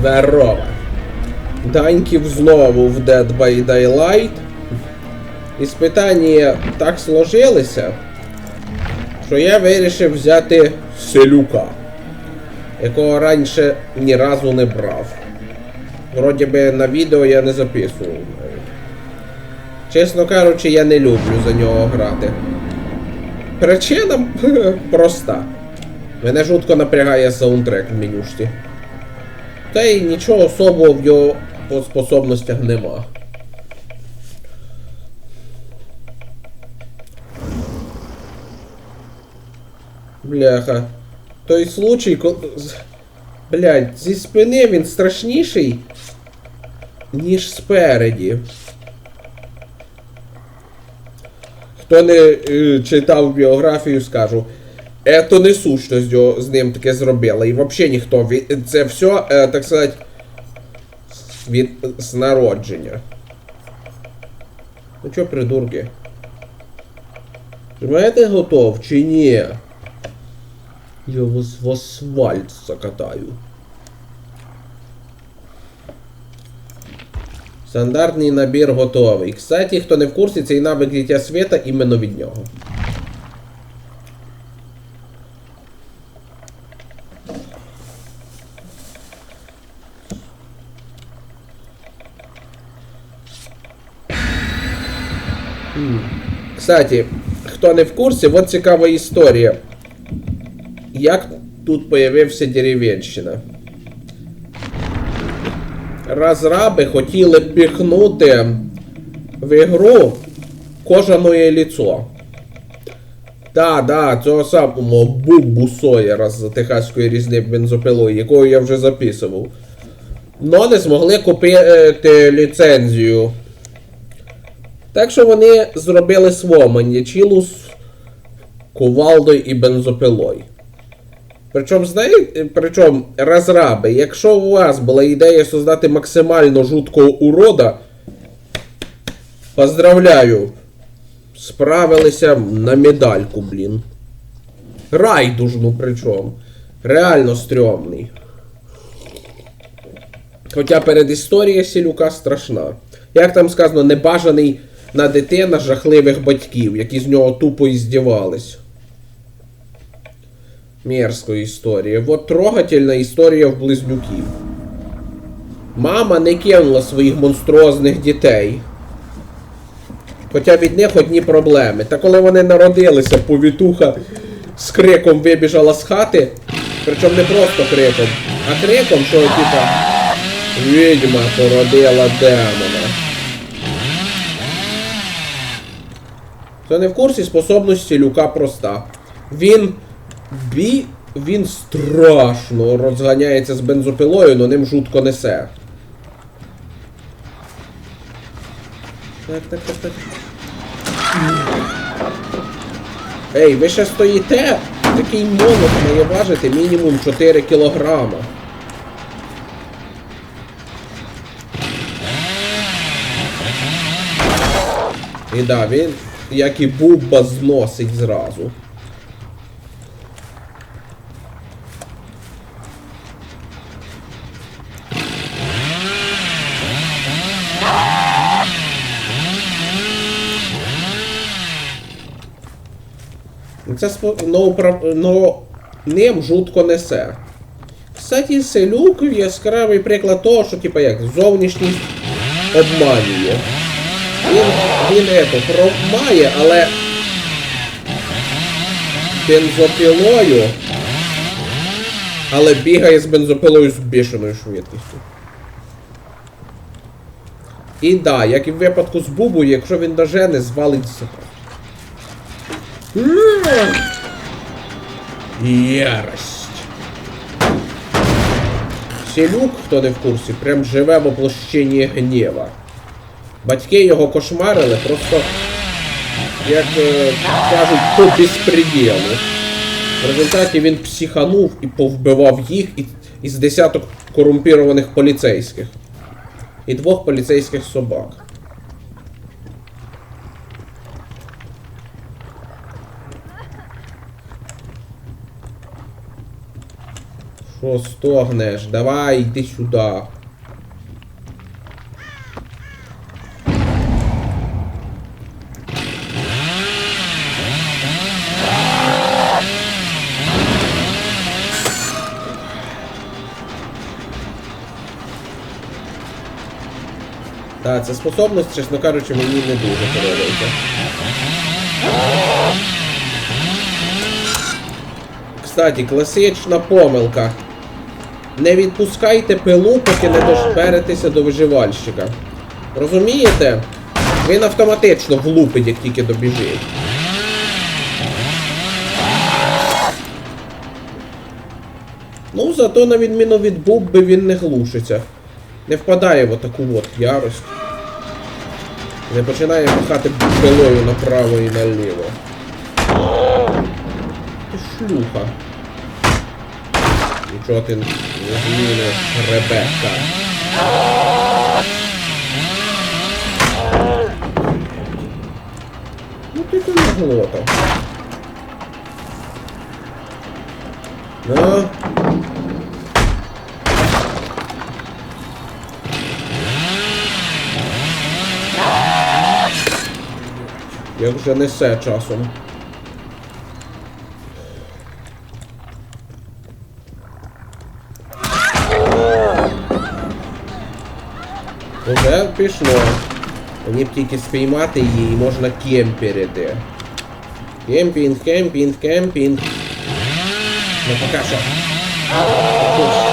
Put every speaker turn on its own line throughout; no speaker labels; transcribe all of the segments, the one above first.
Здорово. Даньків знову в Dead by Daylight. Іспитання так сложилися, що я вирішив взяти селюка, якого раніше ні разу не брав. Вроді би на відео я не записував. Чесно кажучи, я не люблю за нього грати. Причина проста. Мене жутко напрягає саундтрек в менюшці. Та й нічого особого в його по способностях нема. Бляха. Той случай, коли. Блядь, зі спини він страшніший, ніж спереді. Хто не е, читав біографію, скажу. Ето не що з, ним таке зробили. І взагалі ніхто. Це все, так сказати, від з народження. Ну чо, придурки? Маєте готов чи ні? Я вас в асфальт закатаю. Стандартний набір готовий. Кстати, хто не в курсі, цей навик дитя світа іменно від нього. Кстати, хто не в курсі, от цікава історія. Як тут появився деревенщина? Розраби хотіли піхнути в ігру кожаное лицо. Да, да, цього самого Бубу Сойера з техаської різни бензопилою, якою я вже записував. Но не змогли купити ліцензію. Так що вони зробили свого маньячілу з кувалдою і бензопилою. Причому, знаєте, причому розраби, якщо у вас була ідея создати максимально жуткого урода, поздравляю, справилися на медальку, блін. Райдужну причому. Реально стрьомний. Хоча перед історією Сілюка страшна. Як там сказано, небажаний на дитина жахливих батьків, які з нього тупо іздівались. Мерзкая історія. Вот трогательна історія в близнюків. Мама не кинула своїх монструозних дітей. Хоча від них одні проблеми. Та коли вони народилися, повітуха з криком вибіжала з хати. Причому не просто криком, а криком, що типа відьма породила демона. Хто не в курсі, способності Люка проста. Він бі. Він страшно розганяється з бензопилою, но ним жутко несе. Так, так, так, так. Ей, ви ще стоїте? Такий молот має важити мінімум 4 кілограма. І да, він, як і Бубба, зносить зразу. Це но, но ним жутко несе. Кстати, селюк яскравий приклад того, що типа як зовнішність обманює. Він, він ето, промає, але бензопилою. Але бігає з бензопилою з бішеною швидкістю. І да, як і в випадку з Бубою, якщо він дожене, звалить з Ярость. Селюк, хто не в курсі, прям живе в воплощенні гнєва. Батьки його кошмарили просто, як е, кажуть, по безпреділу. В результаті він психанув і повбивав їх із десяток корумпірованих поліцейських. І двох поліцейських собак. Що стогнеш? Давай, йди сюди. Ця способність, чесно кажучи, мені не дуже подобається. Кстати, класична помилка. Не відпускайте пилу, поки не дошперетеся до виживальщика. Розумієте? Він автоматично влупить, як тільки добіжить. Ну, зато на відміну від Бубби він не глушиться. Не впадає в отаку от ярость. Не починає махати пилою направо і наліво. Ти шлюха. Нічого ти не зміниш, Ребекка. Ну ти там наглота. Ну. Як вже несе часом. Уже пішло. Мені б тільки спіймати її і можна кемперити. Кемпінг, кемпінг, кемпінг. Ну пока що.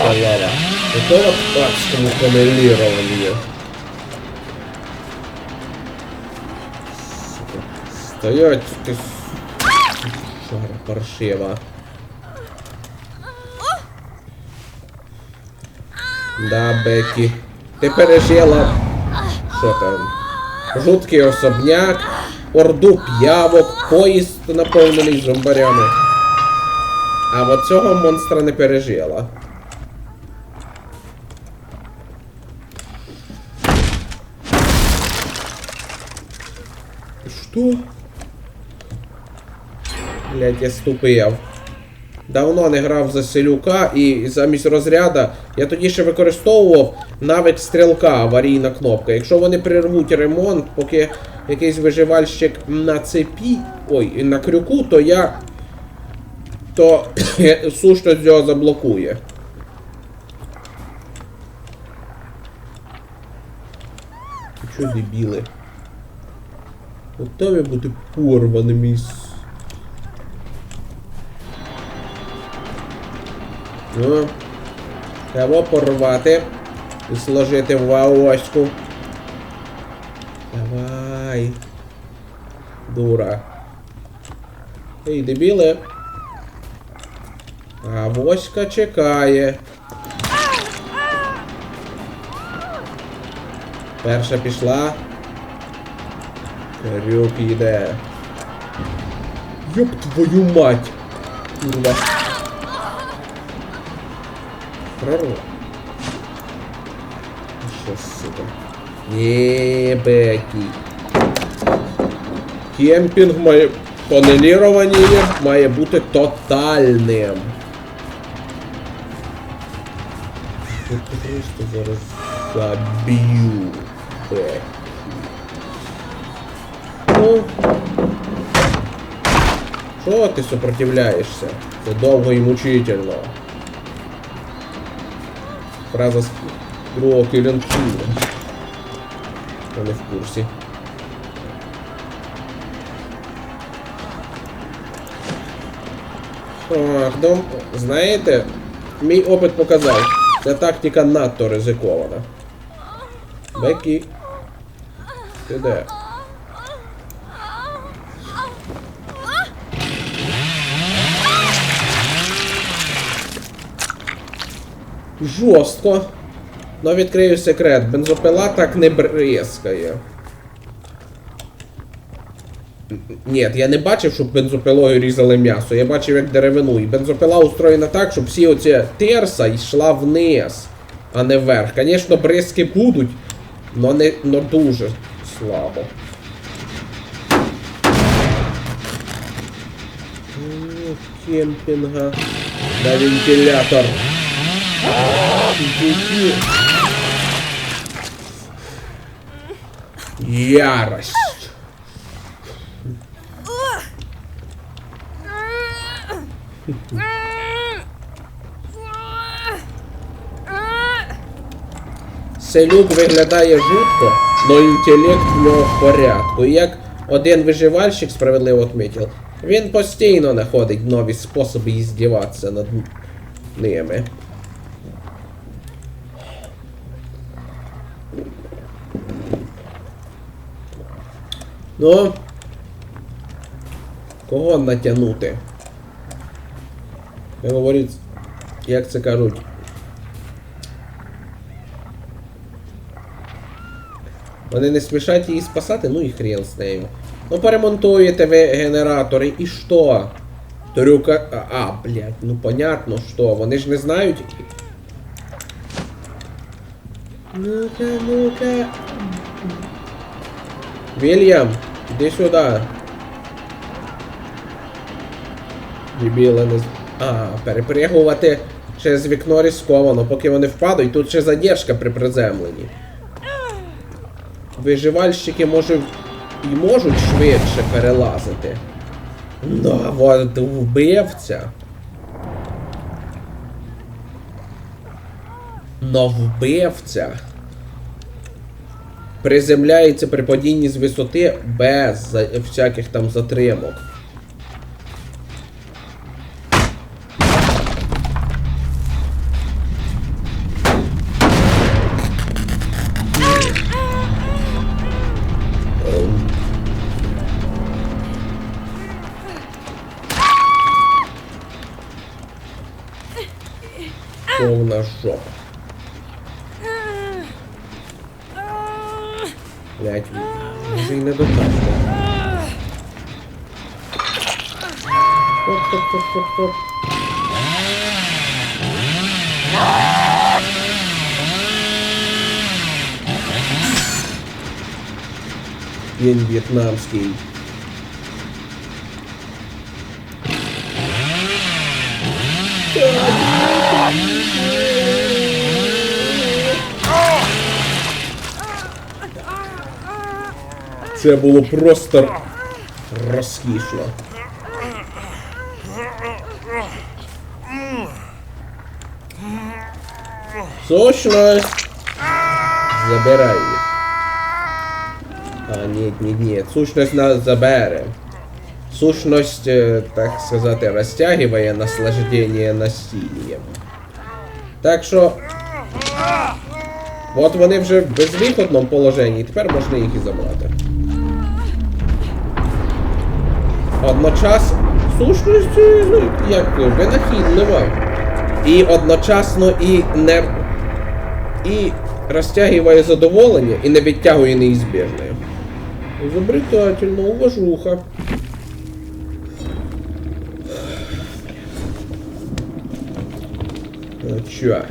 Шалава. Это вот адскому каналированию. Стоять, ты... Шара паршива. Да, Бекі. Ти пережила. Що там? Жуткий особняк, орду п'явок, поїзд наповнений зомбарями. А от цього монстра не пережила. Що? Блять, я ступив. Давно не грав за селюка і замість розряда я тоді ще використовував навик стрілка, аварійна кнопка. Якщо вони прервуть ремонт, поки якийсь виживальщик на цепі, ой, на крюку, то я. то сушно з цього заблокує. Чо дебіли? Готові бути порваними із Ну, треба порвати і сложити в авоську. Давай. Дура. Ей, дебіле. Авоська чекає. Перша пішла. Крюк йде. Ёб твою мать! Курва. Прорву. Що, сука. Є, Бекі. Кемпінг має... Панелірування має бути тотальним. Я просто зараз заб'ю. Ну. Що ти сопротивляєшся? Це довго і мучительно. Фраза з другого кілянцю. Я в курсі. Ах, дом... Знаєте, мій опит показав, ця тактика надто ризикована. Бекі. Ти де? Жорстко. Но відкрию секрет. Бензопила так не бризкає. Ні, я не бачив, щоб бензопилою різали м'ясо. Я бачив як деревину. І бензопила устроєна так, щоб всі оці терса йшла вниз, а не вверх. Звісно, бризки будуть, но не но дуже слабо. Кемпінга. На вентилятор. Ярость. Селюк виглядає жутко, но інтелект в нього в порядку. І як один виживальщик справедливо відмітив, він постійно знаходить нові способи іздіватися над ними. Ну. Кого натягнути? Я говорить, як це кажуть. Вони не спішать її спасати, ну і хрен з нею. Ну поремонтуєте ви генератори і що? Трюка. А, а, блядь, ну понятно що. Вони ж не знають. Ну-ка, ну-ка. Вільям, іди сюди. Дебіли не А, перепригувати через вікно ризиковано, поки вони впадуть, тут ще задержка при приземленні. Виживальщики може і можуть швидше перелазити. Ну, а от вбивця. Но вбивця приземляється при падінні з висоти без всяких там затримок. Повна жопа. Хоп-хоп-хоп-хоп-хоп. Він в'єтнамський. Це було просто розкішно. Сущность! Забирай. А, ні, ні, ні. Сущность нас забере. Сущность, е, так сказати, розтягиває наслаждение насилием. Так що. От вони вже в безвиходному положенні, тепер можна їх і забрати. Одночасно сущність е, ну, як винахідлива. І одночасно і не. І розтягує задоволення і не відтягує неізбіжне. Изобретательно, уважуха. Ну чё?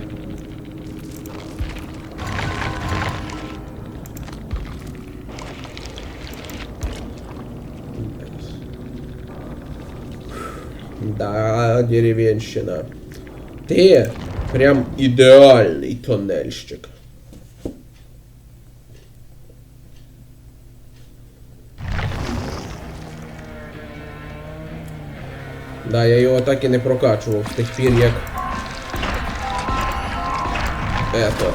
Да, деревенщина. Ты прям идеальный тоннельщик. Да, я його так і не прокачував з тих пір, як. Ето.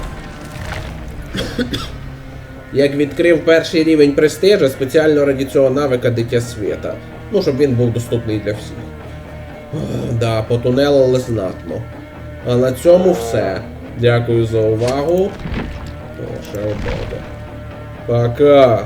Як відкрив перший рівень престижа спеціально раді цього навика дитя світа. Ну, щоб він був доступний для всіх. Да, потунелили знатно. А на цьому все. Дякую за увагу. Пока.